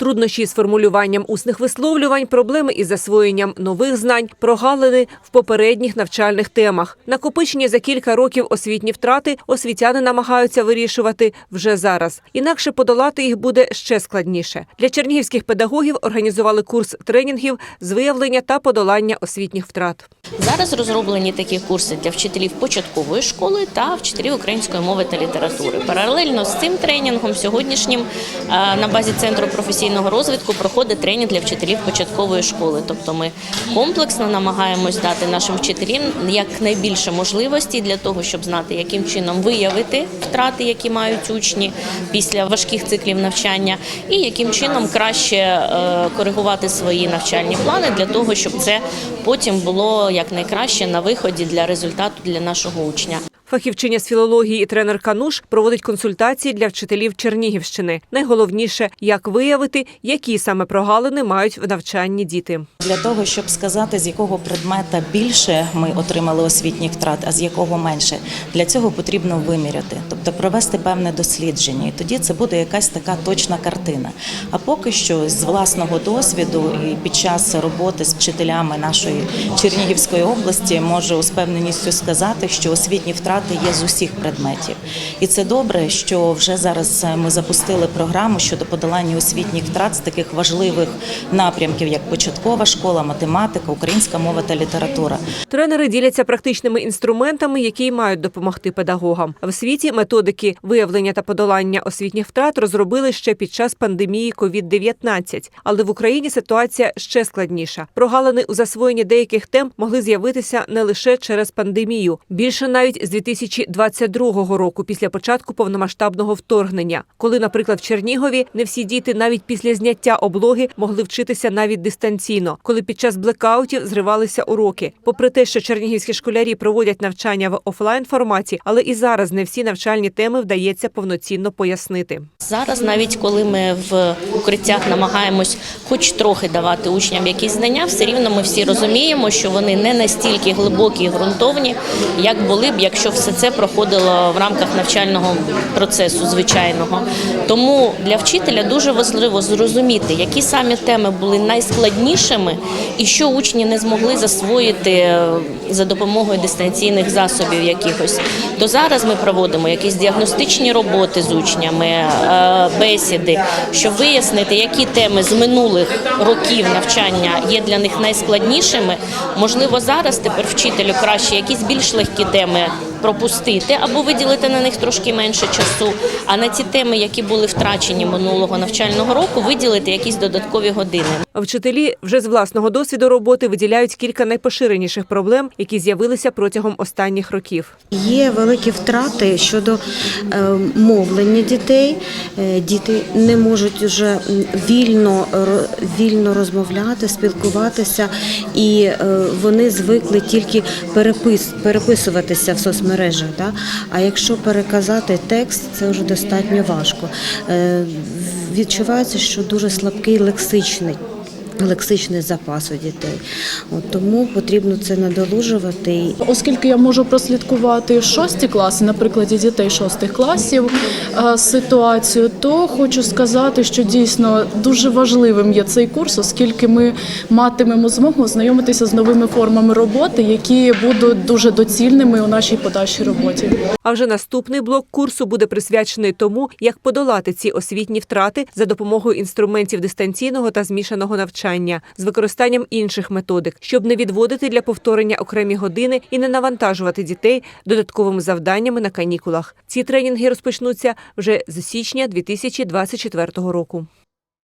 Труднощі з формулюванням усних висловлювань, проблеми із засвоєнням нових знань, прогалини в попередніх навчальних темах. Накопичення за кілька років освітні втрати освітяни намагаються вирішувати вже зараз. Інакше подолати їх буде ще складніше. Для чернігівських педагогів організували курс тренінгів з виявлення та подолання освітніх втрат. Зараз розроблені такі курси для вчителів початкової школи та вчителів української мови та літератури. Паралельно з цим тренінгом сьогоднішнім е, на базі центру професійного розвитку проходить тренінг для вчителів початкової школи. Тобто ми комплексно намагаємось дати нашим вчителям якнайбільше можливостей для того, щоб знати, яким чином виявити втрати, які мають учні після важких циклів навчання, і яким чином краще е, коригувати свої навчальні плани для того, щоб це потім було якнайкраще на виході для результату для нашого учня. Фахівчиня з філології і тренер Кануш проводить консультації для вчителів Чернігівщини. Найголовніше, як виявити, які саме прогалини мають в навчанні діти. Для того, щоб сказати, з якого предмета більше ми отримали освітніх втрат, а з якого менше, для цього потрібно виміряти, тобто провести певне дослідження. І тоді це буде якась така точна картина. А поки що з власного досвіду і під час роботи з вчителями нашої Чернігівської області можу з певненістю сказати, що освітні втрати є з усіх предметів. І це добре, що вже зараз ми запустили програму щодо подолання освітніх втрат з таких важливих напрямків, як початкова школа, математика, українська мова та література. Тренери діляться практичними інструментами, які мають допомогти педагогам. В світі методики виявлення та подолання освітніх втрат розробили ще під час пандемії COVID-19. Але в Україні ситуація ще складніша. Прогалини у засвоєнні деяких тем могли з'явитися не лише через пандемію, більше навіть з 2022 року, після початку повномасштабного вторгнення, коли, наприклад, в Чернігові не всі діти навіть після зняття облоги могли вчитися навіть дистанційно, коли під час блекаутів зривалися уроки. Попри те, що чернігівські школярі проводять навчання в офлайн форматі, але і зараз не всі навчальні теми вдається повноцінно пояснити. Зараз, навіть коли ми в укриттях намагаємось хоч трохи давати учням якісь знання, все рівно ми всі розуміємо, що вони не настільки глибокі і ґрунтовні, як були б, якщо все це проходило в рамках навчального процесу звичайного. Тому для вчителя дуже важливо зрозуміти, які самі теми були найскладнішими, і що учні не змогли засвоїти е, за допомогою дистанційних засобів якихось. То зараз ми проводимо якісь діагностичні роботи з учнями, е, бесіди, щоб вияснити, які теми з минулих років навчання є для них найскладнішими. Можливо, зараз тепер вчителю краще якісь більш легкі теми пропустити або виділити на них трошки менше часу. А на ті теми, які були втрачені минулого навчального року, виділити якісь додаткові години. Вчителі вже з власного досвіду роботи виділяють кілька найпоширеніших проблем, які з'явилися протягом останніх років. Є великі втрати щодо е, мовлення дітей. Е, Діти не можуть вже вільно, ро- вільно розмовляти, спілкуватися, і е, вони звикли тільки перепис, переписуватися в соцмережах. Да? А якщо переказати текст, це вже достатньо важко. Е, Відчувається, що дуже слабкий лексичний. Лексичний запас у дітей, От, тому потрібно це надолужувати. Оскільки я можу прослідкувати шості класи, на прикладі дітей шостих класів е, ситуацію, то хочу сказати, що дійсно дуже важливим є цей курс, оскільки ми матимемо змогу ознайомитися з новими формами роботи, які будуть дуже доцільними у нашій подальшій роботі. А вже наступний блок курсу буде присвячений тому, як подолати ці освітні втрати за допомогою інструментів дистанційного та змішаного навчання з використанням інших методик, щоб не відводити для повторення окремі години і не навантажувати дітей додатковими завданнями на канікулах. Ці тренінги розпочнуться вже з січня 2024 року.